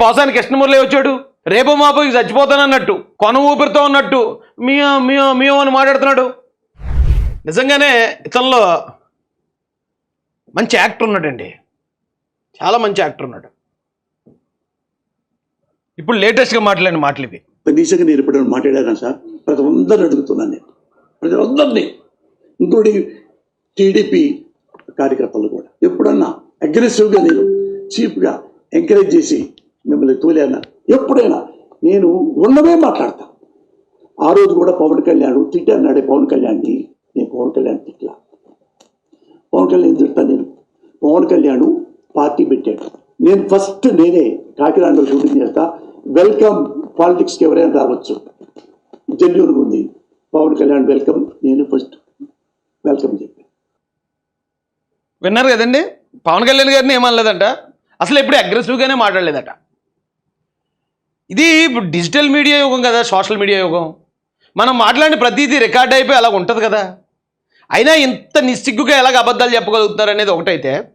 పోసాని కృష్ణమురళి వచ్చాడు. రేపు మాపు చచ్చిపోతానన్నట్టు కొన ఊపిరితో ఉన్నట్టు మియో మియో మియో అని మాట్లాడుతున్నాడు. నిజంగానే ఇతనిలో మంచి యాక్టర్ ఉన్నాడండి. చాలా మంచి యాక్టర్ ఉన్నాడు. ఇప్పుడు లేటెస్ట్గా మాట్లాడిన మాటలు ఇవి. కనీసంగా నేను ఎప్పుడైనా మాట్లాడానా సార్? ప్రతి అందరిని అడుగుతున్నాను నేను. ప్రతి అందరినీ ఇంక్లూడింగ్ టీడీపీ కార్యకర్తలు కూడా. ఎప్పుడన్నా అగ్రెసివ్గా నేను చీప్గా ఎంకరేజ్ చేసి మిమ్మల్ని తోలేనా? ఎప్పుడైనా. నేను ఉన్నవే మాట్లాడతా. ఆ రోజు కూడా పవన్ కళ్యాణ్ తిట్టాన్నాడే పవన్ కళ్యాణ్ని నేను పవన్ కళ్యాణ్ తిట్లా. పవన్ కళ్యాణ్ తిడతా నేను? పవన్ కళ్యాణ్ పార్టీ పెట్టాడు. నేను ఫస్ట్ నేనే కాకినాడలో షూటింగ్ చేస్తా. వెల్కమ్ పాలిటిక్స్కి ఎవరైనా రావచ్చు. జెన్యున్గా ఉంది. పవన్ కళ్యాణ్ వెల్కమ్. నేను ఫస్ట్ వెల్కమ్ చెప్పాను విన్నారు కదండి? పవన్ కళ్యాణ్ గారిని ఏమనలేదంట. అసలు ఎప్పుడు అగ్రెసివ్గానే మాట్లాడలేదట. ఇది ఇప్పుడు డిజిటల్ మీడియా యుగం కదా సోషల్ మీడియా యుగం. మనం మాట్లాడిన ప్రతిదీ రికార్డ్ అయిపోయి అలా ఉంటుంది కదా. అయినా ఇంత నిస్సిగ్గుగా ఎలాగ అబద్ధాలు చెప్పగలుగుతున్నారు అనేది ఒకటైతే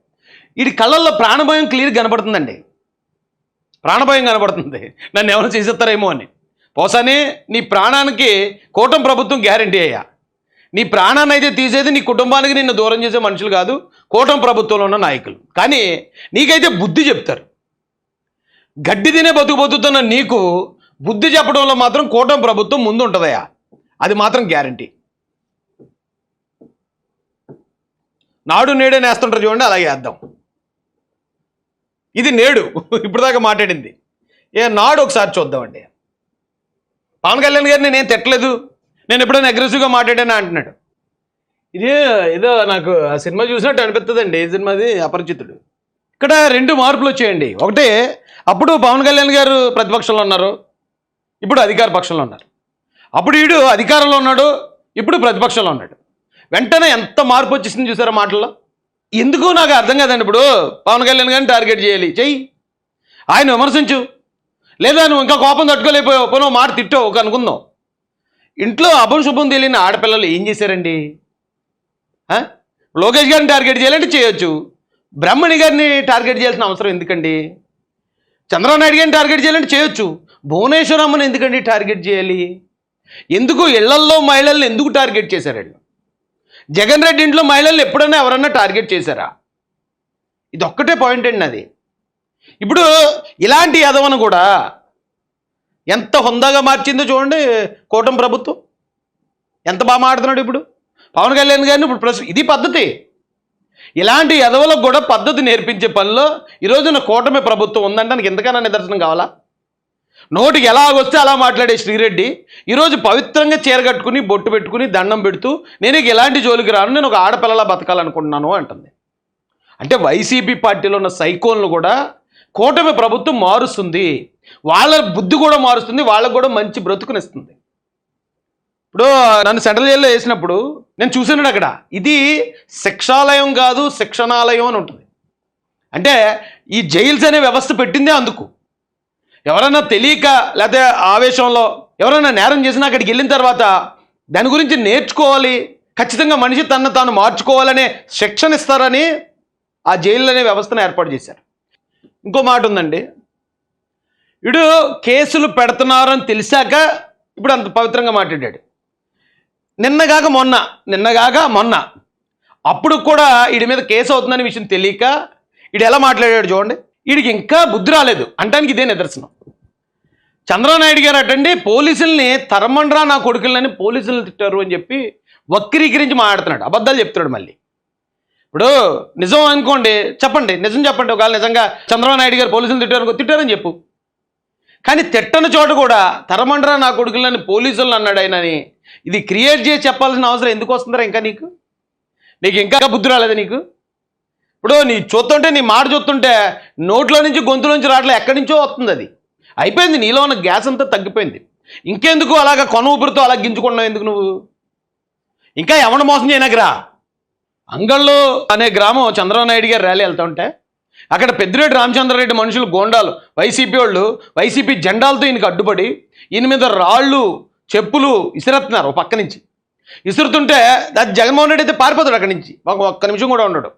వీడి కళ్ళల్లో ప్రాణభయం క్లియర్ కనపడుతుందండి. ప్రాణభయం కనపడుతుంది. నన్ను ఎవరు చేసేస్తారేమో అని. పోసానే నీ ప్రాణానికి కూటమి ప్రభుత్వం గ్యారంటీ అయ్యా. నీ ప్రాణాన్ని అయితే తీసేది నీ కుటుంబానికి నిన్ను దూరం చేసే మనుషులు కాదు కూటమి ప్రభుత్వంలో ఉన్న నాయకులు. కానీ నీకైతే బుద్ధి చెప్తారు. గడ్డి తినే బతుకు బతుకుతున్న నీకు బుద్ధి చెప్పడంలో మాత్రం కూటమి ప్రభుత్వం ముందు ఉంటుందయ్యా అది మాత్రం గ్యారంటీ. నాడు నేడే నేస్తుంటారు చూడండి అలాగే వేద్దాం. ఇది నేడు ఇప్పుడు దాకా మాట్లాడింది. ఏ నాడు ఒకసారి చూద్దామండి. పవన్ కళ్యాణ్ గారిని నేను తిట్టలేదు. నేను ఎప్పుడైనా అగ్రెసివ్గా మాట్లాడానా అంటున్నాడు. ఇది ఏదో నాకు ఆ సినిమా చూసినట్టు అనిపిస్తుందండి ఈ సినిమాది అపరిచితుడు. ఇక్కడ రెండు మార్పులు వచ్చాయండి. ఒకటి అప్పుడు పవన్ కళ్యాణ్ గారు ప్రతిపక్షంలో ఉన్నారు. ఇప్పుడు అధికార పక్షంలో ఉన్నారు. అప్పుడు వీడు అధికారంలో ఉన్నాడు ఇప్పుడు ప్రతిపక్షంలో ఉన్నాడు. వెంటనే ఎంత మార్పు వచ్చేసింది చూసారా మాటల్లో? ఎందుకు నాకు అర్థం కాదండి ఇప్పుడు పవన్ కళ్యాణ్ గారిని టార్గెట్ చేయాలి. చెయ్యి. ఆయన విమర్శించు. లేదా నువ్వు ఇంకా కోపం తట్టుకోలేకపోయావు పోనో మాట తిట్టావు ఒక అనుకుందాం. ఇంట్లో అభం శుభం తెలియని ఆడపిల్లలు ఏం చేశారండి? లోకేష్ గారిని టార్గెట్ చేయాలంటే చేయొచ్చు. బ్రహ్మణి గారిని టార్గెట్ చేయాల్సిన అవసరం ఎందుకండి? చంద్రబాబు నాయుడు గారిని టార్గెట్ చేయాలంటే చేయొచ్చు. భువనేశ్వరమ్మని ఎందుకండి టార్గెట్ చేయాలి? ఎందుకు ఇళ్ళల్లో మహిళల్ని ఎందుకు టార్గెట్ చేశారండి జగన్ రెడ్డి ఇంట్లో మహిళల్ని ఎప్పుడైనా ఎవరన్నా టార్గెట్ చేశారా? ఇది ఒక్కటే పాయింట్ అండి అది ఇప్పుడు ఇలాంటి యదవను కూడా ఎంత హుందాగా మార్చిందో చూడండి కూటమి ప్రభుత్వం. ఎంత బాగా మాడుతున్నాడు ఇప్పుడు. పవన్ కళ్యాణ్ గారిని ఇప్పుడు ప్రశ్న ఇది పద్ధతి. ఇలాంటి ఎదవలకు కూడా పద్ధతి నేర్పించే పనిలో ఈరోజున కూటమి ప్రభుత్వం ఉందంటే నాకు ఎంతకైనా నిదర్శనం కావాలా? నోటికి ఎలా వస్తే అలా మాట్లాడే శ్రీరెడ్డి ఈరోజు పవిత్రంగా చీర కట్టుకుని బొట్టు పెట్టుకుని దండం పెడుతూ నేను ఇక ఎలాంటి జోలికి రాను నేను ఒక ఆడపిల్లలా బతకాలనుకుంటున్నాను అంటుంది. అంటే వైసీపీ పార్టీలో ఉన్న సైకోన్లు కూడా కూటమి ప్రభుత్వం మారుస్తుంది. వాళ్ళ బుద్ధి కూడా మారుస్తుంది వాళ్ళకు కూడా మంచి బ్రతుకునిస్తుంది. ఇప్పుడు నన్ను సెంట్రల్ జైల్లో వేసినప్పుడు నేను చూసాను అక్కడ. ఇది శిక్షాలయం కాదు శిక్షణాలయం అని ఉంటుంది. అంటే ఈ జైల్స్ అనే వ్యవస్థ పెట్టిందే అందుకు. ఎవరైనా తెలియక లేకపోతే ఆవేశంలో ఎవరైనా నేరం చేసినా అక్కడికి వెళ్ళిన తర్వాత దాని గురించి నేర్చుకోవాలి. ఖచ్చితంగా మనిషి తన తాను మార్చుకోవాలనే శిక్షణ ఇస్తారని ఆ జైలు అనే వ్యవస్థను ఏర్పాటు చేశారు. ఇంకో మాట ఉందండి. వీడు కేసులు పెడుతున్నారని తెలిసాక ఇప్పుడు అంత పవిత్రంగా మాట్లాడాడు. నిన్నగాక మొన్న నిన్నగాక మొన్న. అప్పుడు కూడా వీడి మీద కేసు అవుతుందనే విషయం తెలియక వీడు ఎలా మాట్లాడాడు చూడండి. వీడికి ఇంకా బుద్ధి రాలేదు. అంటానికి ఇదే నిదర్శనం. చంద్రనాయుడు గారు అటండి పోలీసుల్ని తరమండ్రా నా కొడుకులని పోలీసులు తిట్టారు అని చెప్పి వక్రీకరించి మాట్లాడుతున్నాడు. అబద్ధాలు చెప్తున్నాడు మళ్ళీ. ఇప్పుడు నిజం అనుకోండి చెప్పండి. నిజం చెప్పండి. ఒకవేళ నిజంగా చంద్రబాబు నాయుడు గారు పోలీసులు తిట్టారు తిట్టారని చెప్పు. కానీ తిట్టని చోట కూడా తరమండ్రా నా కొడుకులని పోలీసులను అన్నాడు ఆయనని ఇది క్రియేట్ చేసి చెప్పాల్సిన అవసరం ఎందుకు వస్తుందరా ఇంకా నీకు? నీకు ఇంకా బుద్ధి రాలేదా నీకు? ఇప్పుడు నీ చూస్తుంటే నీ మాట చూస్తుంటే నోట్లో నుంచి గొంతులో నుంచి రావట్లే. ఎక్కడి నుంచో వస్తుంది అది. అయిపోయింది. నీలో ఉన్న గ్యాస్ అంతా తగ్గిపోయింది. ఇంకెందుకు అలాగా కొన ఊపిరితో అలా గింజుకున్నావు ఎందుకు నువ్వు? ఇంకా ఎవరిని మోసం చేయనగరా అంగళ్ళు అనే గ్రామం చంద్రబాబు నాయుడు గారు ర్యాలీ వెళ్తుంటే అక్కడ పెద్దిరెడ్డి రామచంద్రారెడ్డి మనుషులు గోండాలు. వైసీపీ వాళ్ళు వైసీపీ జెండాలతో ఈయనకి అడ్డుపడి ఈయన మీద రాళ్ళు చెప్పులు ఇసురుతున్నారు ఒక పక్క నుంచి. ఇసురుతుంటే అది జగన్మోహన్ రెడ్డి అయితే పారిపోతాడు అక్కడి నుంచి. ఒక్క నిమిషం కూడా ఉండడు.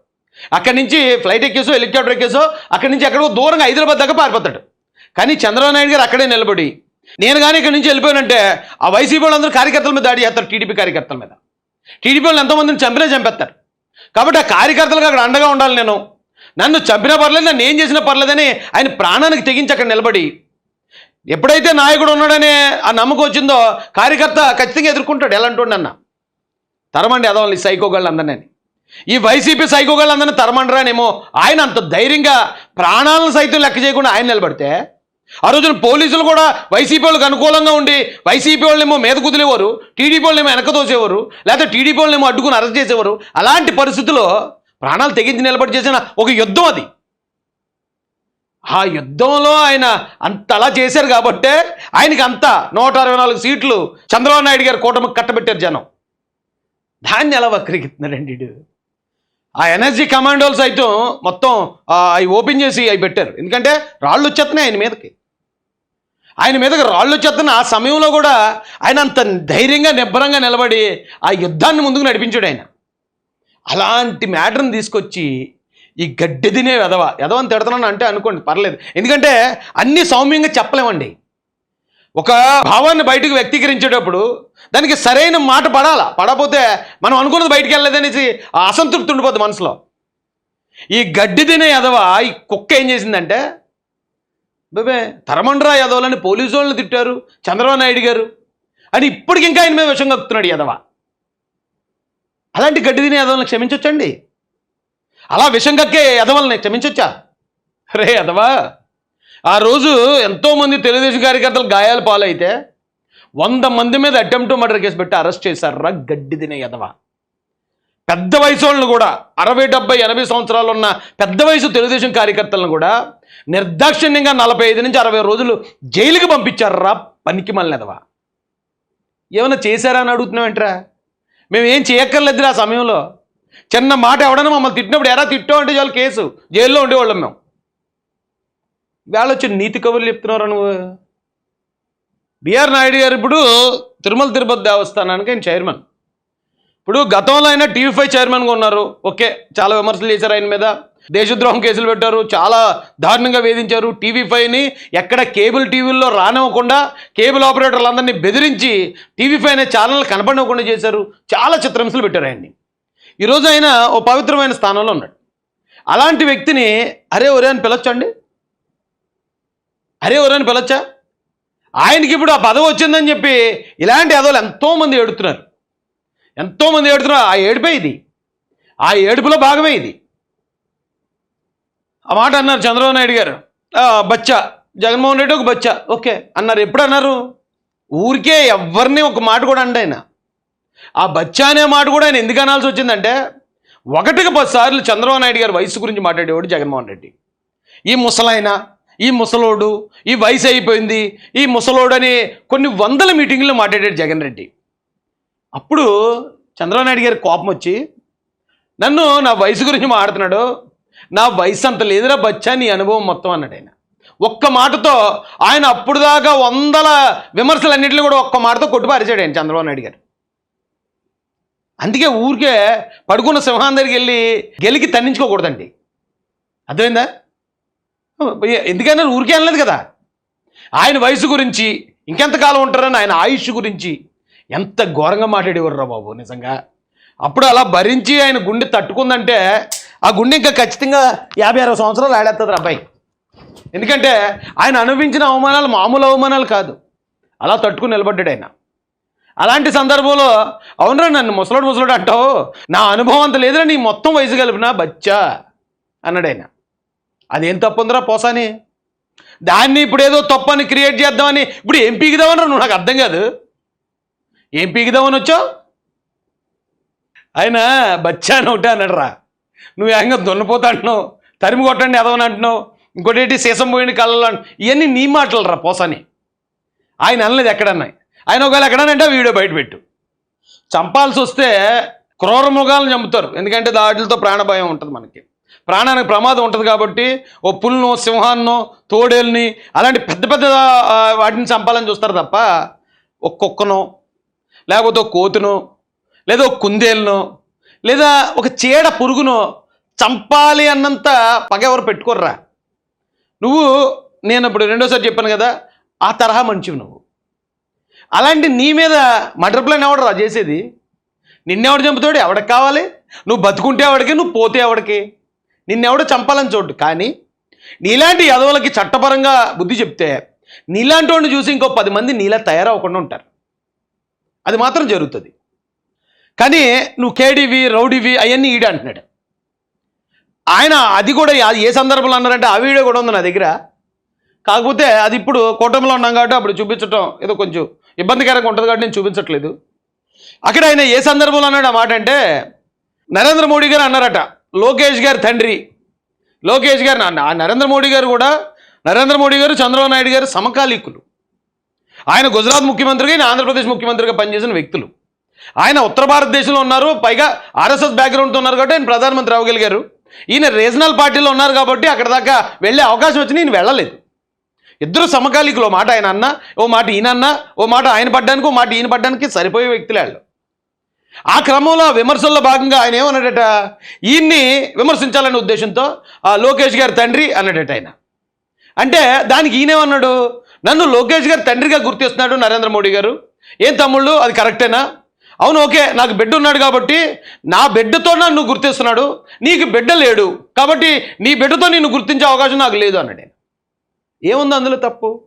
అక్కడి నుంచి ఫ్లైట్ ఎక్కేసో హెలికాప్టర్ ఎక్కేసో అక్కడి నుంచి ఎక్కడికో దూరంగా హైదరాబాద్ దాకా పారిపోతాడు. కానీ చంద్రబాబు నాయుడు గారు అక్కడే నిలబడి నేను కానీ ఇక్కడి నుంచి వెళ్ళిపోయానంటే ఆ వైసీపీ వాళ్ళందరూ కార్యకర్తల మీద దాడి చేస్తారు టీడీపీ కార్యకర్తల మీద. టీడీపీ వాళ్ళు ఎంతోమందిని చంపినా చంపేస్తారు. కాబట్టి ఆ కార్యకర్తలకు అక్కడ అండగా ఉండాలి నేను. నన్ను చంపినా పర్లేదు నన్ను ఏం చేసినా పర్లేదని ఆయన ప్రాణానికి తెగించి అక్కడ నిలబడి ఎప్పుడైతే నాయకుడు ఉన్నాడనే ఆ నమ్మకం వచ్చిందో కార్యకర్త ఖచ్చితంగా ఎదుర్కొంటాడు. ఎలాంటి అన్న? తరమండి అదవాలి సైకోగాళ్ళు అందరినీ. ఈ వైసీపీ సైకోగాళ్ళు అందరినీ తరమండరానేమో ఆయన అంత ధైర్యంగా ప్రాణాలను సైతం లెక్క చేయకుండా ఆయన నిలబడితే ఆ రోజున పోలీసులు కూడా వైసీపీ వాళ్ళకి అనుకూలంగా ఉండి వైసీపీ వాళ్ళేమో మీద కుదిలేవారు టీడీపీ వాళ్ళేమో వెనక తోసేవారు లేకపోతే టీడీపీ వాళ్ళేమో అడ్డుకుని అరెస్ట్ చేసేవారు. అలాంటి పరిస్థితుల్లో ప్రాణాలు తెగించి నిలబడి చేసిన ఒక యుద్ధం అది. ఆ యుద్ధంలో ఆయన అంత అలా చేశారు కాబట్టే ఆయనకి అంత నూట అరవై నాలుగు సీట్లు చంద్రబాబు నాయుడు గారు కూటమికి కట్టబెట్టారు జనం. దాన్ని ఎలా వక్రీకిస్తున్నారండి ఆ ఎనర్జీ కమాండోలు సైతం మొత్తం అవి ఓపెన్ చేసి అవి పెట్టారు. ఎందుకంటే రాళ్ళు వచ్చేస్తున్నాయి ఆయన మీదకి. ఆయన మీదకి రాళ్ళు వచ్చేస్తున్న ఆ సమయంలో కూడా ఆయన అంత ధైర్యంగా నిబ్బరంగా నిలబడి ఆ యుద్ధాన్ని ముందుకు నడిపించాడు ఆయన. అలాంటి మ్యాటర్ని తీసుకొచ్చి ఈ గడ్డి తినే ఎదవ అని తిడుతున్నాను అంటే అనుకోండి పర్లేదు. ఎందుకంటే అన్ని సౌమ్యంగా చెప్పలేమండి. ఒక భావాన్ని బయటకు వ్యక్తీకరించేటప్పుడు దానికి సరైన మాట పడాలా? పడకపోతే మనం అనుకున్నది బయటికి వెళ్ళలేదనేసి అసంతృప్తి ఉండిపోద్ది మనసులో. ఈ గడ్డి తినే ఎదవ ఈ కుక్క ఏం చేసిందంటే బేబే తరమండ్రా యాదవులని పోలీసు వాళ్ళని తిట్టారు చంద్రబాబు నాయుడు గారు. అని ఇప్పటికి ఇంకా ఆయన మీద విషం కక్కుతున్నాడు యాదవ అలాంటి గడ్డి తినే ఎదవలను క్షమించొచ్చండి. అలా విషం కక్కే ఎదవల్ని క్షమించొచ్చా? రే ఎదవా ఆ రోజు ఎంతోమంది తెలుగుదేశం కార్యకర్తలు గాయాలు పాలైతే వంద మంది మీద అటెంప్ట్ మర్డర్ కేసు పెట్టి అరెస్ట్ చేశారా గడ్డి తినే ఎదవ పెద్ద వయసు వాళ్ళని కూడా అరవై డెబ్బై ఎనభై సంవత్సరాలు ఉన్న పెద్ద వయసు తెలుగుదేశం కార్యకర్తలను కూడా నిర్దాక్షిణ్యంగా నలభై ఐదు నుంచి అరవై రోజులు జైలుకి పంపించారా పనికి మళ్ళెదవా ఏమైనా చేశారా అని అడుగుతున్నామేంట్రా మేము ఏం చేయక్కర్లేదురా ఆ సమయంలో. చిన్న మాట ఎవడన్నా మమ్మల్ని తిట్టినప్పుడు ఎరా తిట్టో అంటే చాలు కేసు. జైల్లో ఉండేవాళ్ళం మేము. వేళ వచ్చి నీతి కబుర్లు చెప్తున్నారా నువ్వు? బిఆర్ నాయుడు గారు ఇప్పుడు తిరుమల తిరుపతి దేవస్థానానికి ఆయన చైర్మన్. ఇప్పుడు గతంలో అయినా టీవీ ఫైవ్ చైర్మన్గా ఉన్నారు. ఓకే చాలా విమర్శలు చేశారు ఆయన మీద. దేశద్రోహం కేసులు పెట్టారు. చాలా దారుణంగా వేధించారు. టీవీ ఫైవ్ని ఎక్కడ కేబుల్ టీవీల్లో రానివ్వకుండా కేబుల్ ఆపరేటర్లందరినీ బెదిరించి టీవీ ఫైవ్ అనే ఛానల్ కనపడకుండా చేశారు. చాలా చిత్రహింసలు పెట్టారు ఆయన్ని. ఈరోజు ఆయన ఓ పవిత్రమైన స్థానంలో ఉన్నాడు. అలాంటి వ్యక్తిని అరే ఒరే అని పిలవచ్చండి? అరే ఒరే అని పిలవచ్చా? ఆయనకి ఇప్పుడు ఆ పదవి వచ్చిందని చెప్పి ఇలాంటి అదోలు ఎంతోమంది ఏడుతున్నారు. ఎంతోమంది ఏడుతున్నారు. ఆ ఏడుపే ఇది. ఆ ఏడుపులో భాగమే ఇది. ఆ మాట అన్నారు చంద్రబాబు నాయుడు గారు. బచ్చా. జగన్మోహన్ రెడ్డి ఒక బచ్చా. ఓకే. అన్నారు. ఎప్పుడు అన్నారు? ఊరికే ఎవరిని ఒక మాట కూడా అండి ఆయన. ఆ బచ్చా అనే మాట కూడా ఆయన ఎందుకు అనాల్సి వచ్చిందంటే ఒకటికి పది సార్లు చంద్రబాబు నాయుడు గారి వయసు గురించి మాట్లాడేవాడు జగన్మోహన్ రెడ్డి. ఈ ముసలాయన ఈ ముసలోడు ఈ వయసు అయిపోయింది ఈ ముసలోడు అని కొన్ని వందల మీటింగ్లు మాట్లాడాడు జగన్ రెడ్డి. అప్పుడు చంద్రబాబు నాయుడు గారి కోపం వచ్చి నన్ను నా వయసు గురించి మాట్లాడుతున్నాడు నా వయసు అంత లేదురా బచ్చా నీ అనుభవం మొత్తం అన్నాడు ఆయన. ఒక్క మాటతో ఆయన అప్పుడు దాకా వందల విమర్శలన్నింటినీ కూడా ఒక్క మాటతో కొట్టుపారేశాడు ఆయన చంద్రబాబు నాయుడు గారు. అందుకే ఊరికే పడుకున్న సింహాన్ దగ్గరికి వెళ్ళి గెలికి తన్నించుకోకూడదండి. అర్థమైందా? ఎందుకన్నా ఊరికే అనలేదు కదా. ఆయన వయసు గురించి ఇంకెంతకాలం ఉంటారని ఆయన ఆయుష్ గురించి ఎంత ఘోరంగా మాట్లాడేవారు బాబు నిజంగా. అప్పుడు అలా భరించి ఆయన గుండె తట్టుకుందంటే ఆ గుండె ఇంకా ఖచ్చితంగా యాభై అరవై సంవత్సరాలు ఆడేస్తుంది అబ్బాయి. ఎందుకంటే ఆయన అనుభవించిన అవమానాలు మామూలు అవమానాలు కాదు. అలా తట్టుకుని నిలబడ్డాడు ఆయన. అలాంటి సందర్భంలో అవునరా నన్ను ముసలోడు ముసలోడు అంటావు. నా అనుభవం అంత లేదురా నీ మొత్తం వయసు కలిపినా బచ్చా అన్నాడు ఆయన. అదేం తప్పు ఉందిరా పోసాని? దాన్ని ఇప్పుడు ఏదో తప్పని క్రియేట్ చేద్దామని ఇప్పుడు ఏం పీకుదామని నువ్వు? నాకు అర్థం కాదు. ఏం పీకుదామని వచ్చావు? ఆయన బచ్చా అని ఒకటే అన్నాడు రా నువ్వు ఏకంగా దున్నపోతా అంటున్నావు తరిమి కొట్టండి ఎదవని అంటున్నావు. ఇంకోటి ఏంటి? సీసం పోయింది కళ్ళలో ఇవన్నీ నీ మాటలు రా పోసాని. ఆయన అనలేదు ఎక్కడన్నాయి ఆయన ఒకవేళ ఎక్కడనంటే వీడియో బయట పెట్టు. చంపాల్సి వస్తే క్రూర మృగాలను చంపుతారు. ఎందుకంటే దాటితో ప్రాణభయం ఉంటుంది మనకి. ప్రాణానికి ప్రమాదం ఉంటుంది కాబట్టి ఓ పుల్ను సింహాన్నో తోడేల్ని అలాంటి పెద్ద పెద్ద వాటిని చంపాలని చూస్తారు తప్ప ఒక కుక్కనో లేకపోతే ఒక కోతునో లేదా ఒక కుందేలునో లేదా ఒక చీడ పురుగునో చంపాలి అన్నంత పగ ఎవరు పెట్టుకోర్రా? నువ్వు నేను ఇప్పుడు రెండోసారి చెప్పాను కదా ఆ తరహా మంచివి నువ్వు. అలాంటి నీ మీద మటర్ ప్లాన్ ఎవడు రా చేసేది? నిన్నెవడు చంపుతాడు? ఎవడికి కావాలి? నువ్వు బతుకుంటే ఎవడికి? నువ్వు పోతే ఎవడికి? నిన్నెవడో చంపాలని చోటు. కానీ నీలాంటి యదవులకి చట్టపరంగా బుద్ధి చెప్తే నీలాంటి వాడిని చూసి ఇంకో పది మంది నీలా తయారవ్వకుండా ఉంటారు. అది మాత్రం జరుగుతుంది. కానీ నువ్వు కేడీవి రౌడీవి అవన్నీ ఈడ అంటున్నాడు. ఆయన అది కూడా ఏ సందర్భంలో అన్నారంటే ఆ వీడియో కూడా ఉంది నా దగ్గర. కాకపోతే అది ఇప్పుడు కూటమిలో ఉన్నాం కాబట్టి అప్పుడు చూపించటం ఏదో కొంచెం ఇబ్బందికరంగా ఉంటుంది కాబట్టి నేను చూపించట్లేదు. అక్కడ ఆయన ఏ సందర్భంలో అన్నాడు ఆ మాట అంటే నరేంద్ర మోడీ గారు అన్నారట లోకేష్ గారి తండ్రి. లోకేష్ గారు నా- ఆ నరేంద్ర మోడీ గారు కూడా నరేంద్ర మోడీ గారు చంద్రబాబు నాయుడు గారు సమకాలీకులు. ఆయన గుజరాత్ ముఖ్యమంత్రిగా ఈయన ఆంధ్రప్రదేశ్ ముఖ్యమంత్రిగా పనిచేసిన వ్యక్తులు. ఆయన ఉత్తర భారతదేశంలో ఉన్నారు పైగా ఆర్ఎస్ఎస్ బ్యాక్గ్రౌండ్తో ఉన్నారు కాబట్టి ఆయన ప్రధానమంత్రి అవ్వగలిగారు. ఈయన రీజనల్ పార్టీలో ఉన్నారు కాబట్టి అక్కడ దాకా వెళ్ళే అవకాశం వచ్చి నేను వెళ్ళలేదు. ఇద్దరు సమకాలికులు ఓ మాట ఆయన అన్న ఓ మాట ఈయనన్న ఓ మాట ఆయన పడ్డానికి ఓ మాట ఈయన పడ్డానికి సరిపోయే వ్యక్తులే వాళ్ళు. ఆ క్రమంలో విమర్శల్లో భాగంగా ఆయన ఏమన్నాడట? ఈయన్ని విమర్శించాలనే ఉద్దేశంతో ఆ లోకేష్ గారి తండ్రి అన్నాడట ఆయన. అంటే దానికి ఈయనేమన్నాడు నన్ను లోకేష్ గారి తండ్రిగా గుర్తిస్తున్నాడు నరేంద్ర మోడీ గారు. ఏం తమ్ముళ్ళు? అది కరెక్టేనా? అవును ఓకే నాకు బిడ్డ ఉన్నాడు కాబట్టి నా బిడ్డతో నన్ను గుర్తిస్తున్నాడు. నీకు బిడ్డ లేడు కాబట్టి నీ బిడ్డతో నిన్ను గుర్తించే అవకాశం నాకు లేదు అన్నాడు ఆయన. ఏముంది అందులో తప్పు?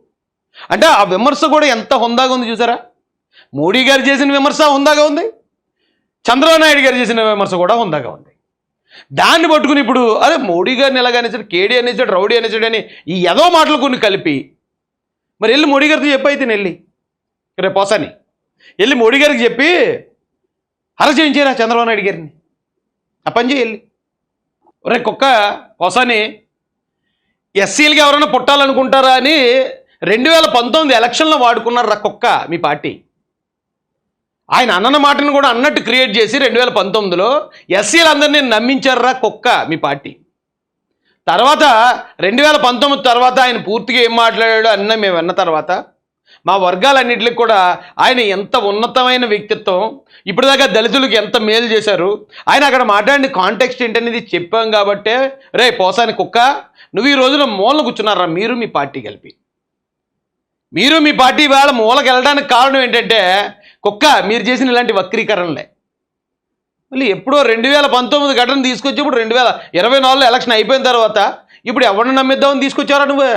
అంటే ఆ విమర్శ కూడా ఎంత హుందాగా ఉంది చూసారా? మోడీ గారు చేసిన విమర్శ హుందాగా ఉంది. చంద్రబాబు నాయుడు గారు చేసిన విమర్శ కూడా హుందాగా ఉంది. దాన్ని పట్టుకుని ఇప్పుడు అదే మోడీ గారిని ఎలాగ అనేసాడు కేడీ అనేసాడు రౌడీ అనేసాడు అని ఈ ఏదో మాటలు కొన్ని కలిపి మరి వెళ్ళి మోడీ గారితో చెప్పి అయితే వెళ్ళి. రేపు పోసాని. వెళ్ళి మోడీ గారికి చెప్పి అరెస్ట్ చేయించారా చంద్రబాబు నాయుడు గారిని. ఆ పని చేయి వెళ్ళి. రే కుక్క పోసాని. ఎస్సీలకి ఎవరైనా పుట్టాలనుకుంటారా అని రెండు వేల పంతొమ్మిది ఎలక్షన్లో వాడుకున్నారు రా కుక్క మీ పార్టీ? ఆయన అన్నన్న మాటను కూడా అన్నట్టు క్రియేట్ చేసి రెండు వేల పంతొమ్మిదిలో ఎస్సీలందరినీ నమ్మించారా కుక్క మీ పార్టీ? తర్వాత రెండు వేల పంతొమ్మిది తర్వాత ఆయన పూర్తిగా ఏం మాట్లాడాడో అన్న మేము విన్న తర్వాత మా వర్గాలన్నింటికి కూడా ఆయన ఎంత ఉన్నతమైన వ్యక్తిత్వం ఇప్పటిదాకా దళితులకు ఎంత మేలు చేశారు ఆయన అక్కడ మాట్లాడిన కాంటెక్స్ట్ ఏంటనేది చెప్పాం కాబట్టే రే పోసాని కుక్క నువ్వు ఈ రోజున మూలన కూర్చున్నారా? మీరు మీ పార్టీ కలిపి. మీరు మీ పార్టీ వేళ మూలకి వెళ్ళడానికి కారణం ఏంటంటే కుక్క మీరు చేసిన ఇలాంటి వక్రీకరణలే. మళ్ళీ ఎప్పుడో రెండు వేల పంతొమ్మిది ఘటన తీసుకొచ్చి ఇప్పుడు రెండు వేల ఇరవై నాలుగులో ఎలక్షన్ అయిపోయిన తర్వాత ఇప్పుడు ఎవరిని నమ్మిద్దామని తీసుకొచ్చారా నువ్వు?